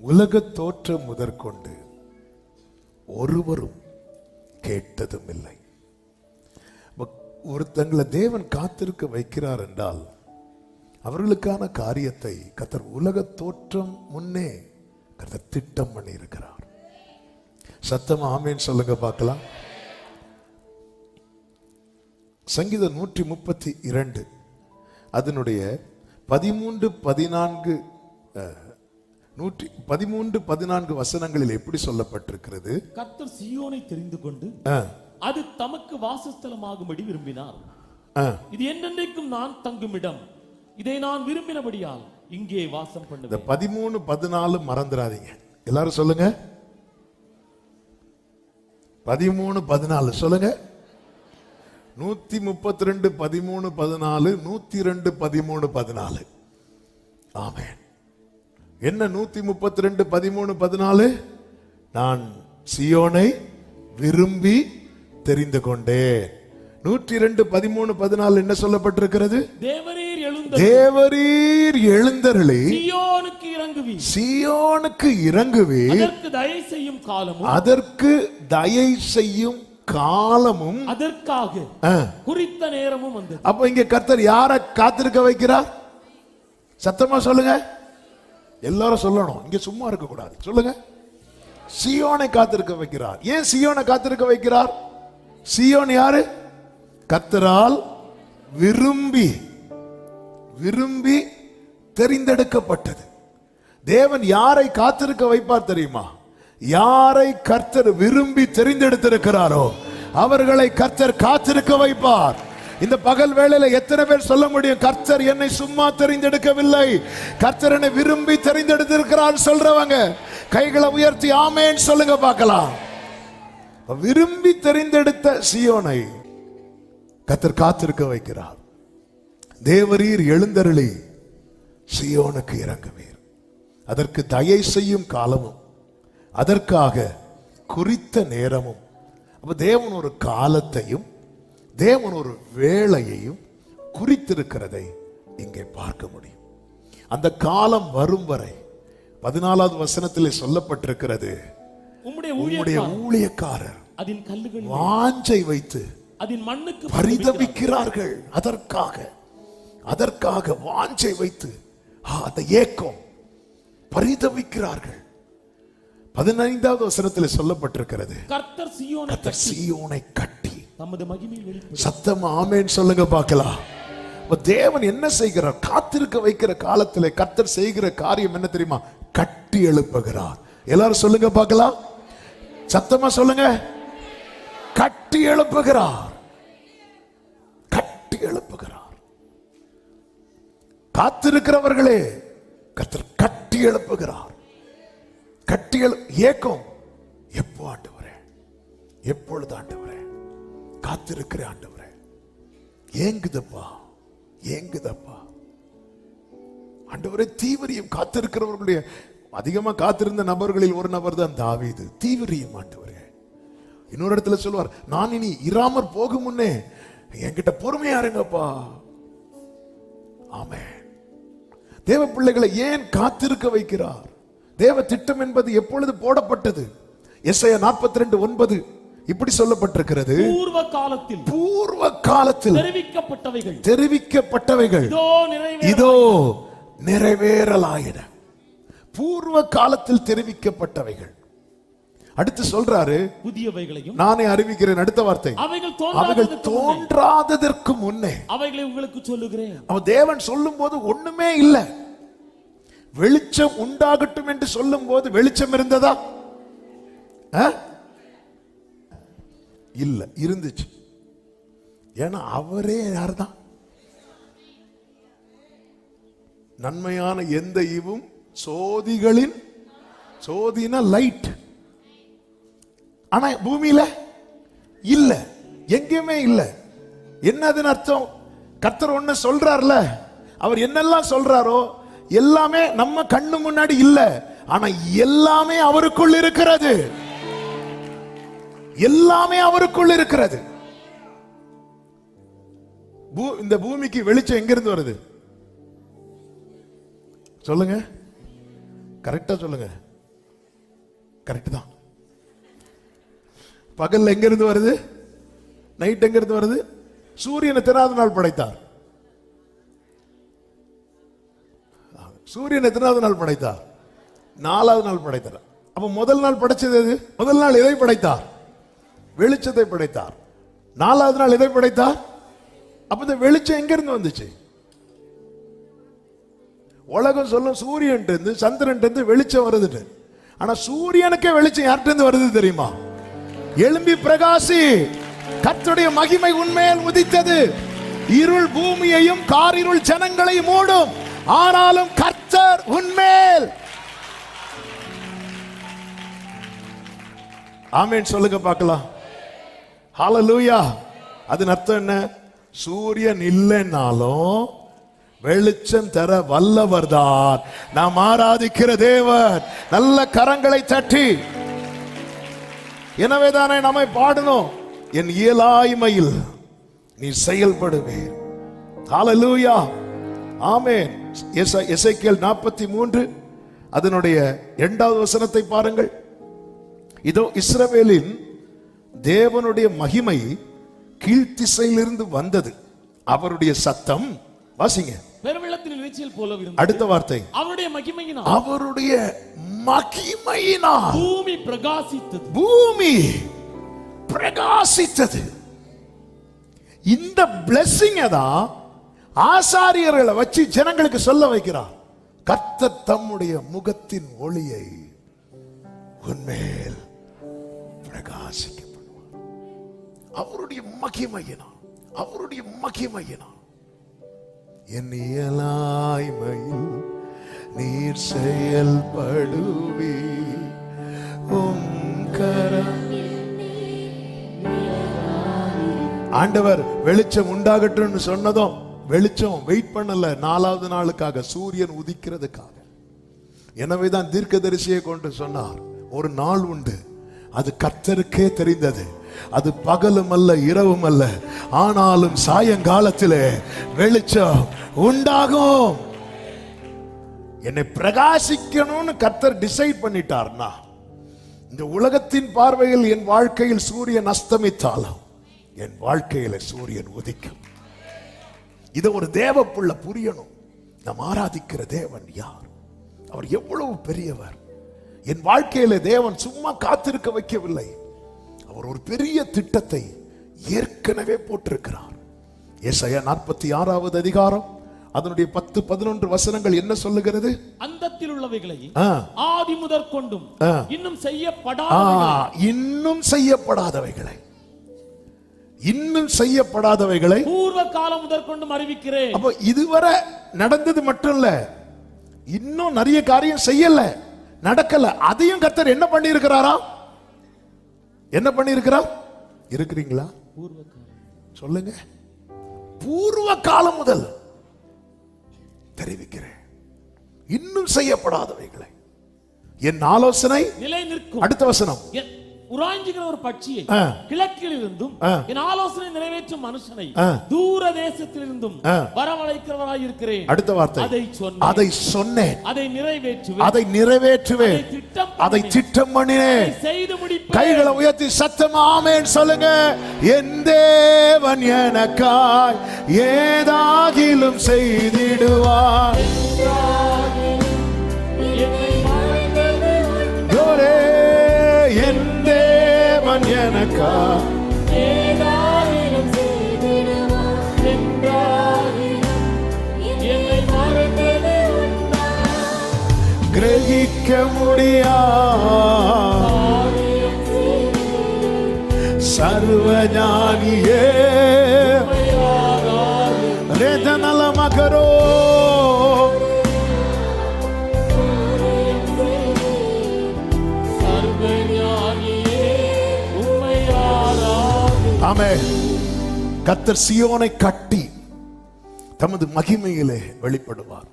உலக தோற்றம் முதற்கொண்டு ஒருவரும் கேட்டதும் இல்லை ஒருத்தங்களை தேவன் காத்திருக்க வைக்கிறார் என்றால் அவர்களுக்கான காரியத்தை கத்தர் உலக தோற்றம் முன்னே கத்தர் திட்டம் பண்ணி இருக்கிறார் சத்தம் ஆமேன்னு சொல்லுங்க பார்க்கலாம். சங்கீதம் நூற்றி முப்பத்தி இரண்டு. அதனுடைய பதிமூன்று பதினான்கு அஹ், நூற்றி பதிமூன்று பதினான்கு வசனங்களில் எப்படி சொல்லப்பட்டிருக்கிறது? கர்த்தர் சீயோனை தெரிந்து கொண்டு அது தமக்கு வாசஸ்தலமாகும்படி விரும்பினார். இது என்றென்றைக்கும் நான் தங்கும் இடம் இதை நான் விரும்பினபடியால் இங்கே வாசம் இந்த பண்ணுவேன் பதிமூணு பதினாலு மறந்துடாதீங்க எல்லாரும் சொல்லுங்க. பதிமூணு பதினாலு சொல்லுங்க. நூத்தி முப்பத்தி ரெண்டு பதிமூணு பதினாலு நூத்தி ரெண்டு பதிமூணு பதினாலு. ஆமென். என்ன நூத்தி முப்பத்தி ரெண்டு பதிமூணு பதினாலு? நான் சியோனை விரும்பி தெரிந்து கொண்டேன். நூற்றி ரெண்டு பதிமூணு பதினாலு என்ன சொல்லப்பட்டிருக்கிறது? தேவரீர் எழுந்த தேவரீர் எழுந்தருளி. சீயோனுக்கு இறங்குவி. சியோனுக்கு இறங்குவே. அதற்கு தயை செய்யும் காலமும். அதற்கு தயை செய்யும் காலமும். அதற்காக. குறித்த நேரமும் வந்தது. அப்ப இங்க கர்த்தர் யார காத்திருக்க வைக்கிறார்? சத்தமா சொல்லுங்க. எல்லாரும் சொல்லணும். இங்க சும்மா இருக்கக்கூடாது. சொல்லுங்க. சியோனை காத்திருக்க வைக்கிறார். ஏன் சியோனை காத்திருக்க வைக்கிறார்? சியோன் யாரு? கத்தரால் விரும்பி விரும்பி தெரிந்தெடுக்கப்பட்டது. தேவன் யாரை காத்திருக்க வைப்பார் தெரியுமா? யாரை கர்த்தர் விரும்பி தெரிந்தெடுத்திருக்கிறாரோ அவர்களை கர்த்தர் காத்திருக்க வைப்பார். இந்த பகல் வேளையில எத்தனை பேர் சொல்ல முடியும் கர்த்தர் என்னை சும்மா தெரிந்தெடுக்கவில்லை. கர்த்தர் என்னை விரும்பி தெரிந்தெடுத்திருக்கிறார் சொல்றவங்க கைகளை உயர்த்தி ஆமேன்னு சொல்லுங்க பார்க்கலாம். விரும்பி தெரிந்தெடுத்த சியோனை கர்த்தர் காத்திருக்க வைக்கிறார். தேவரீர் எழுந்தருளி சியோனுக்கு இறங்குவீர். அதற்கு தயை செய்யும் காலமும் அதற்காக குறித்த நேரமும் அப்ப தேவன் ஒரு காலத்தையும் தேவன் ஒரு வேளையையும் குறித்திருக்கிறதை இங்கே பார்க்க முடியும். அந்த காலம் வரும் வரை பதினாலாவது வசனத்திலே சொல்லப்பட்டிருக்கிறது உம்முடைய ஊழியக்காரர் அதன் கல்லுகள் வாஞ்சை வைத்து அதன் மண்ணுக்கு பரிதபிக்கிறார்கள். அதற்காக அதற்காக வாஞ்சை வைத்து அந்த ஏக்கம் பரிதபிக்கிறார்கள். பதினைந்தாவது வசனத்தில் சொல்லப்பட்டிருக்கிறது கர்த்தர் சீயோனை கட்டி நமது மகிமையில் சத்தம் ஆமேன்னு சொல்லுங்க பார்க்கலாம். தேவன் என்ன செய்கிறார்? காத்திருக்க வைக்கிற காலத்துல கத்தர் செய்கிற காரியம் என்ன தெரியுமா? கட்டி எழுப்புகிறார். எல்லாரும் சொல்லுங்க பார்க்கலாம். சத்தமா சொல்லுங்க. கட்டி எழுப்புகிறார். கட்டி எழுப்புகிறார். காத்திருக்கிறவர்களே கத்தர் கட்டி எழுப்புகிறார். கட்டி எழு ஏக்கம் எப்போ வரேன் எப்பொழுது ஆண்டு வரேன் காத்திருக்கிற ஆண்டவரே. ஏங்குதப்பா ஏங்குதப்பா. ஆண்டவரே தீவிரியம் காத்திருக்கிறவர்களுடைய அதிகமாக காத்திருந்த நபர்களில் ஒரு நபர் தான் தாவீது. தீவிரியம் ஆண்டவரே. இன்னொரு இடத்துல சொல்லுவார் நான் இனி இராமற் போகும் முன்னே என்கிட்ட பொறுமையா இருங்கப்பா. ஆமே தேவ பிள்ளைகளை ஏன் காத்திருக்க வைக்கிறார்? தேவ திட்டம் என்பது எப்பொழுது போடப்பட்டது? எஸ்ஐ நாற்பத்தி ரெண்டு ஒன்பது. இப்படி சொல்லப்பட்டிருக்கிறது. பூர்வ காலத்தில் பூர்வ காலத்தில் தெரிவிக்கப்பட்டவைகள். தெரிவிக்கப்பட்டவைகள். இதோ நிறைவேற இதோ நிறைவேறலாயின. பூர்வ காலத்தில் தெரிவிக்கப்பட்டவைகள். அடுத்து சொல்றாரு புதியவைகளையும் நானே அறிவிக்கிறேன் அடுத்த வார்த்தை. அவைகள் அவைகள் தோன்றாததற்கு முன்னே. அவைகளை உங்களுக்கு சொல்லுகிறேன். அவன் தேவன் சொல்லும் போது ஒண்ணுமே இல்லை. வெளிச்சம் உண்டாகட்டும் என்று சொல்லும் போது வெளிச்சம் இருந்ததா? இல்ல இருந்துச்சு. ஏன்னா அவரே யார்தான்? நன்மையான எந்த இவும் சோதிகளின் சோதினா லைட் ஆனா பூமியில இல்ல எங்கேயுமே இல்ல. என்னதுன்னு அர்த்தம்? கத்தர் ஒண்ணு சொல்றாருல அவர் என்னெல்லாம் சொல்றாரோ எல்லாமே நம்ம கண்ணு முன்னாடி இல்ல. ஆனா எல்லாமே அவருக்குள் இருக்கிறது. எல்லாமே அவருக்குள் இருக்கிறது. பூ- இந்த பூமிக்கு வெளிச்சம் எங்கிருந்து வருது? சொல்லுங்க. கரெக்டா சொல்லுங்க. கரெக்ட் தான். பகல் எங்க இருந்து வருது? நைட் எங்க இருந்து வருது? சூரியனை எத்தனாவது நாள் படைத்தார். சூரியன் எத்தனாவது நாள் படைத்தார். நாலாவது நாள் படைத்தார். அப்ப முதல் நாள் படைச்சது எது? முதல் நாள் எதை படைத்தார்? வெளிச்சத்தை படைத்தார். நாலாவது நாள் எதை படைத்தார்? அப்ப இந்த வெளிச்சம் எங்க இருந்து வந்துச்சு? உலகம் சொல்லும் சூரியன் இருந்து சந்திரன் இருந்து வெளிச்சம் வருதுன்னு. ஆனா சூரியனுக்கே வெளிச்சம் யார்கிட்ட இருந்து வருது தெரியுமா? எலும்பி பிரகாசி கத்துடைய மகிமை உண்மையில் உதித்தது. இருள் பூமியையும் காரிருள் ஜனங்களையும் மூடும். ஆனாலும் கர்த்தர் உண்மேல் ஆமேன். சொல்லுங்க பார்க்கலாம். ஹalleluya. அதன் அர்த்தம் என்ன? சூரியன் இல்லைன்னாலும் வெளிச்சம் தர வல்லவர்தான் நாம் ஆராதிக்கிற தேவர் நல்ல கரங்களை தட்டி. எனவேதானே நம்மை பாடணும். என் இயலாய்மையில் நீ செயல்படுவேன். ஹalleluya. ஆமே இசைக்கியல் நாற்பத்தி மூன்று அதனுடைய இரண்டாவது வசனத்தை பாருங்கள். இதோ இஸ்ரவேலின் தேவனுடைய மகிமை கீழ்த்திசையிலிருந்து வந்தது. அவருடைய சத்தம் வாசிங்க. பெருவெள்ளத்தின் போல அடுத்த வார்த்தை. அவருடைய மகிமையினால் அவருடைய மகிமையினால் பூமி பிரகாசித்தது. பூமி பிரகாசித்தது. இந்த பிளெஸ்ஸிங்க தான் ஆசாரியர்களை வச்சு ஜனங்களுக்கு சொல்ல வைக்கிறார். கர்த்தர் தம்முடைய முகத்தின் ஒளியை உன்மேல் பிரகாசிக்க பண்ணுவார் அவருடைய மகிமையினால் அவருடைய மகிமையினால் என் இயலாய்மையில் நீர் செயல்படுவி ஆண்டவர் வெளிச்சம் உண்டாகட்டும்னு சொன்னதும் வெளிச்சம் வெயிட் பண்ணல நாலாவது நாளுக்காக சூரியன் உதிக்கிறதுக்காக. எனவேதான் தீர்க்கதரிசியை கொண்டு சொன்னார் ஒரு நாள் உண்டு. அது கர்த்தருக்கே தெரிந்தது. அது பகலும் அல்ல இரவும் அல்ல. ஆனாலும் சாயங்காலத்திலே வெளிச்சம் உண்டாகும். என்னை பிரகாசிக்கணும்னு கத்தர் டிசைட் பண்ணிட்டார்னா இந்த உலகத்தின் பார்வையில் என் வாழ்க்கையில் சூரியன் அஸ்தமித்தாலும் என் வாழ்க்கையில சூரியன் உதிக்கும். இதை ஒரு தேவப்புள்ள புரியணும். நாம் ஆராதிக்கிற தேவன் யார்? அவர் எவ்வளவு பெரியவர். என் வாழ்க்கையில தேவன் சும்மா காத்திருக்க வைக்கவில்லை. அவர் ஒரு பெரிய திட்டத்தை ஏற்கனவே போட்டிருக்கிறார். ஏசாயா நாற்பத்தி ஆறாவது அதிகாரம் அதனுடைய பத்து பதினொன்று வசனங்கள் என்ன சொல்லுகிறது? அந்தத்தில் உள்ளவைகளை ஆதி முதற் கொண்டும். இன்னும் ஆ, செய்யப்படாத இன்னும் செய்யப்படாதவைகளை. இன்னும் செய்யப்படாதவைகளை பூர்வ காலம் முதற் கொண்டும் அறிவிக்கிறேன். அப்போ இதுவரை நடந்தது மட்டும் இல்ல இன்னும் நிறைய காரியம் செய்யல. நடக்கல. அதையும் கர்த்தர் என்ன பண்ணி இருக்கிறாரா என்ன பண்ணி இருக்கிறார் இருக்கிறீங்களா? சொல்லுங்க. பூர்வ காலம் முதல் தெரிவிக்கிறேன். இன்னும் செய்யப்படாதவைகளை. என் ஆலோசனை நிலை நிற்கும் அடுத்த வசனம். உராய்ஞ்சுகிற ஒரு பட்சியை ஆ. கிழக்கில் இருந்தும் ஆ. என் ஆலோசனை நிறைவேற்றும் மனுஷனை. தூர தேசத்திலிருந்தும். வரவழைக்கிறவராய் இருக்கிறேன். அடுத்த வார்த்தை. அதை சொன்னேன். அதை சொன்னேன். அதை நிறைவேற்றுவேன். அதை நிறைவேற்றுவேன். அதை திட்டம் அதை பண்ணினேன். திட்டம் பண்ணினேன். அதை செய்து முடிப்பேன். கைகளை உயர்த்தி சத்தமா ஆமென் சொல்லுங்க. என் தேவன் எனக்காய் ஏதாகிலும் செய்திடுவார். என் மறந்தது உண்டா? கிரகிக்க முடியா? சர்வஞானியே ரேதனல மகரோ ஆமே கத்தர் சியோனை கட்டி தமது மகிமையிலே வெளிப்படுவார்.